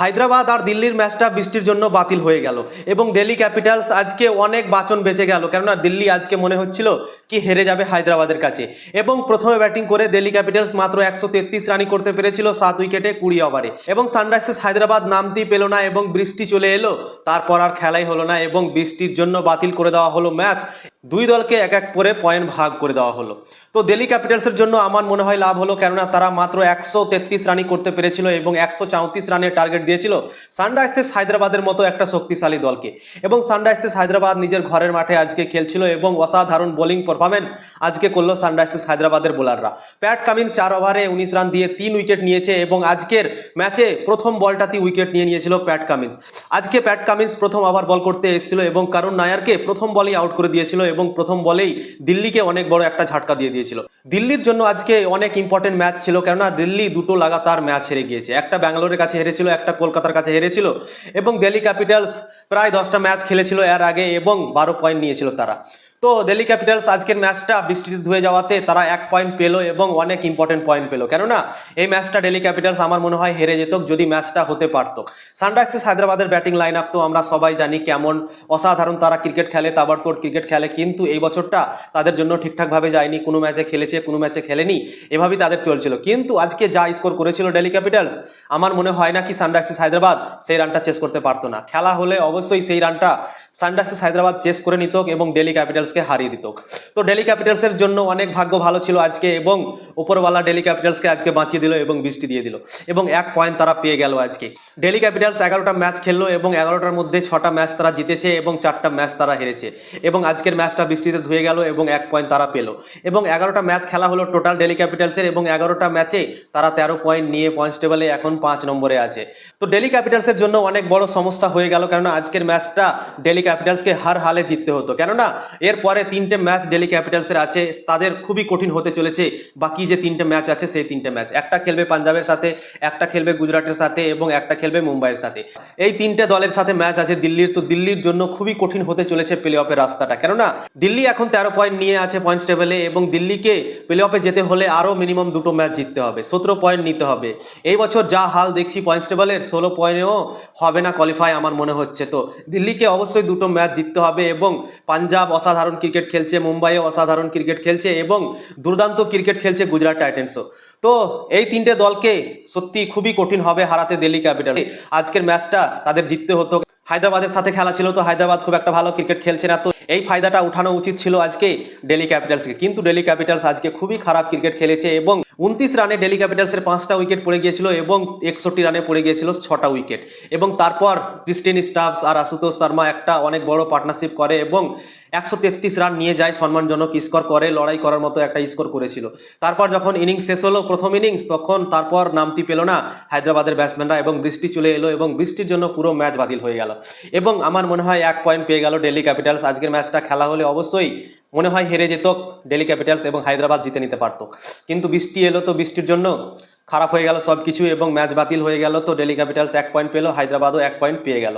হায়দ্রাবাদ আর দিল্লির ম্যাচটা বৃষ্টির জন্য বাতিল হয়ে গেল। এবং দিল্লি ক্যাপিটালস আজকে অনেক বাচন বেঁচে গেল, কেননা দিল্লি আজকে মনে হচ্ছিল কি হেরে যাবে হায়দ্রাবাদের কাছে। এবং প্রথমে ব্যাটিং করে দিল্লি ক্যাপিটালস মাত্র একশো তেত্রিশ রানই করতে পেরেছিল সাত উইকেটে কুড়ি ওভারে। এবং সানরাইজার্স হায়দ্রাবাদ নামতেই পেল না এবং বৃষ্টি চলে এলো, তারপর আর খেলাই হলো না এবং বৃষ্টির জন্য বাতিল করে দেওয়া হলো ম্যাচ। দুই দলকে এক এক করে পয়েন্ট ভাগ করে দেওয়া হলো। তো দিল্লি ক্যাপিটালসের জন্য আমার মনে হয় লাভ হলো, কেননা তারা মাত্র একশো তেত্রিশ রানই করতে পেরেছিল এবং একশো চৌত্রিশ রানের টার্গেট দিয়েছিল সানরাইজার্স হায়দ্রাবাদের মতো একটা শক্তিশালী দলকে। এবং সানরাইজার্স হায়দ্রাবাদ নিজের ঘরের মাঠে আজকে খেলছিল এবং অসাধারণ বোলিং পারফরমেন্স আজকে করল সানরাইজার্স হায়দ্রাবাদের বোলাররা প্যাট কামিন্স চার ওভারে উনিশ রান দিয়ে তিন উইকেট নিয়েছে এবং আজকের ম্যাচে প্রথম বলটাতেই উইকেট নিয়ে নিয়েছিল প্যাট কামিন্স আজকে প্যাট কামিন্স প্রথম ওভার বল করতে এসেছিল এবং কারণ নায়ারকে প্রথম বলেই আউট করে দিয়েছিল এবং প্রথম বলেই দিল্লিকে অনেক বড় একটা ঝাটকা দিয়ে দিয়েছিল। দিল্লির জন্য আজকে অনেক ইম্পর্টেন্ট ম্যাচ ছিল, কেননা দিল্লি দুটো লাগাতার ম্যাচ হেরে গিয়েছে। একটা ব্যাঙ্গালোরের কাছে হেরেছিল, একটা কলকাতার কাছে হেরেছিল, এবং দিল্লি ক্যাপিটালস প্রায় দশটা ম্যাচ খেলেছিল এর আগে, এবং বারো পয়েন্ট নিয়েছিল তারা। তো দিল্লি ক্যাপিটালস আজকের ম্যাচটা বৃষ্টিতে ধুয়ে যাওয়াতে তারা এক পয়েন্ট পেল এবং অনেক ইম্পর্টেন্ট পয়েন্ট পেল। কেননা এই ম্যাচটা দিল্লি ক্যাপিটালস আমার মনে হয় হেরে যেত যদি ম্যাচটা হতে পারতো। সানরাইজার্স হায়দ্রাবাদের ব্যাটিং লাইন আপ তো আমরা সবাই জানি কেমন। অসাধারণ তারা ক্রিকেট খেলে তাবড়তোড় ক্রিকেট খেলে, কিন্তু এই বছরটা তাদের জন্য ঠিকঠাকভাবে যায়নি। কোনো ম্যাচে খেলেছে কোনো ম্যাচে খেলেনি, এভাবেই তাদের চলছিল। কিন্তু আজকে যা স্কোর করেছিল দিল্লি ক্যাপিটালস, আমার মনে হয় না কি সানরাইজার্স হায়দ্রাবাদ সেই রানটা চেস করতে পারতো না। খেলা হলে অবশ্যই সেই রানটা সানরাইজার্স হায়দ্রাবাদ চেস করে নিত এবং দিল্লি ক্যাপিটালসকে হারিয়ে দিত। তো দিল্লি ক্যাপিটালসের জন্য অনেক ভাগ্য ভালো ছিল আজকে এবং উপরওয়ালা ডেলি ক্যাপিটালসকে আজকে বাঁচিয়ে দিল এবং বৃষ্টি দিয়ে দিল। এবং এক পয়েন্ট তারা পেয়ে গেল আজকে। ডেলি ক্যাপিটালস এগারোটা ম্যাচ খেললো এবং এগারোটার মধ্যে ছটা ম্যাচ তারা জিতেছে এবং চারটা ম্যাচ তারা হেরেছে। এবং আজকের ম্যাচটা বৃষ্টিতে ধুয়ে গেল এবং এক পয়েন্ট তারা পেল। এবং এগারোটা ম্যাচ খেলা হলো টোটাল ডেলি ক্যাপিটালসের এবং এগারোটা ম্যাচে তারা তেরো পয়েন্ট নিয়ে পয়েন্টস টেবলে এখন পাঁচ নম্বরে আছে। তো ডেলি ক্যাপিটালসের জন্য অনেক বড় সমস্যা হয়ে গেল কেননা আজকের ম্যাচটা ডেলি ক্যাপিটালসকে হার হালে জিততে হতো। কেননা এরপরে তিনটে ম্যাচ ডেলি ক্যাপিটালসের আছে, তাদের খুবই কঠিন হতে চলেছে বাকি যে তিনটে ম্যাচ আছে সেই তিনটে ম্যাচ একটা খেলবে পাঞ্জাবের সাথে, একটা খেলবে গুজরাটের সাথে এবং একটা খেলবে মুম্বাইয়ের সাথে। এই তিনটে দলের সাথে ম্যাচ আছে দিল্লির, তো দিল্লির জন্য খুবই কঠিন হতে চলেছে প্লে অফের রাস্তাটা। কেননা দিল্লি এখন তেরো পয়েন্ট নিয়ে আছে পয়েন্টস টেবিলে এবং দিল্লিকে প্লে অফে যেতে হলে আরও মিনিমাম দুটো ম্যাচ জিততে হবে। সতেরো পয়েন্ট নিতে হবে। এই বছর যা হাল দেখছি পয়েন্টস টেবিলের ষোলো পয়েন্টেও হবে না কোয়ালিফাই আমার মনে হচ্ছে। তো দিল্লিকে অবশ্যই দুটো ম্যাচ জিততে হবে এবং পাঞ্জাব অসাধারণ ক্রিকেট খেলছে, মুম্বাইও অসাধারণ ক্রিকেট খেলছে এবং দুর্দান্ত ক্রিকেট খেলছে গুজরাট টাইটেন্সও তো এই তিনটে দলকে সত্যি খুবই কঠিন হবে হারাতে দিল্লি ক্যাপিটাল আজকের ম্যাচটা তাদের জিততে হতো। হায়দ্রাবাদের সাথে খেলা ছিল তো হায়দ্রাবাদ খুব একটা ভালো ক্রিকেট খেলছে না। তো এই ফায়দাটা উঠানো উচিত ছিল আজকে ডেলি ক্যাপিটালসকে কিন্তু ডেলি ক্যাপিটালস আজকে খুবই খারাপ ক্রিকেট খেলেছে এবং উনত্রিশ রানে ডেলি ক্যাপিটালসের পাঁচটা উইকেট পড়ে গিয়েছিল এবং একষট্টি রানে পড়ে গিয়েছিল ছটা উইকেট এবং তারপর ক্রিস্টিন স্টাফস আর আশুতোষ শর্মা একটা অনেক বড় পার্টনারশিপ করে এবং একশো তেত্রিশ রান নিয়ে যায়, সম্মানজনক স্কোর করে, লড়াই করার মতো একটা স্কোর করেছিল। তারপর যখন ইনিংস শেষ হলো, প্রথম ইনিংস তখন তারপর নামতি পেল না হায়দ্রাবাদের ব্যাটসম্যানরা এবং বৃষ্টি চলে এলো এবং বৃষ্টির জন্য পুরো ম্যাচ বাতিল হয়ে গেল। এবং আমার মনে হয় এক পয়েন্ট পেয়ে গেল ডেলি ক্যাপিটালস আজকের ম্যাচটা খেলা হলে অবশ্যই মনে হয় হেরে যেত ডেলি ক্যাপিটালস এবং হায়দ্রাবাদ জিতে নিতে পারত কিন্তু বৃষ্টি এলো তো বৃষ্টির জন্য, খারাপ হয়ে গেল সব কিছু এবং ম্যাচ বাতিল হয়ে গেল তো ডেলি ক্যাপিটালস এক পয়েন্ট পেল, হায়দ্রাবাদও এক পয়েন্ট পেয়ে গেল।